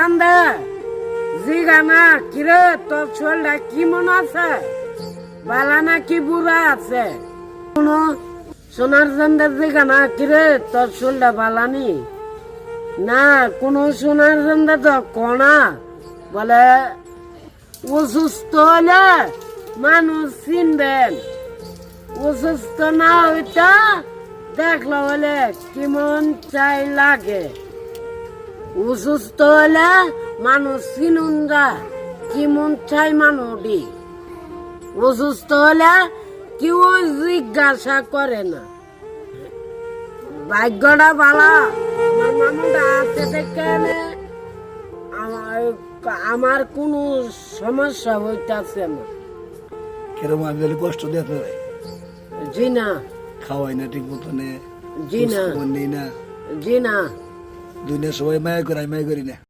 চান্দা জিগানা কিরে, তোর শরীরটা কি মনে আছে? বালা না কি বুড়া আছে? কোনো সোনার চান্দা জিগানা কিরে তোর শরীরটা বালানি না? কোনো সোনার চান্দা তো কণা বলে, অসুস্থ হলে মানুষ চিনবেন। অসুস্থ না হইতা দেখল হলে কেমন চাই লাগে। অসুস্থ হলে মানুষ চিনুন যা কেমন চাই মানুষটি অসুস্থ হলে কেউ জিজ্ঞাসা করে না। ভাগ্যটা বালা আমার মামুটা আছে দেখে আমার আমার কোনো সমস্যা হইতাছে না। কীরকম আমি বলি কষ্ট দিয়ে জি না। খাওয়াই না ঠিক মতো নে। জি না। জি না। দুনিয়া সবাই মায়া করে আমি মায়া করি না।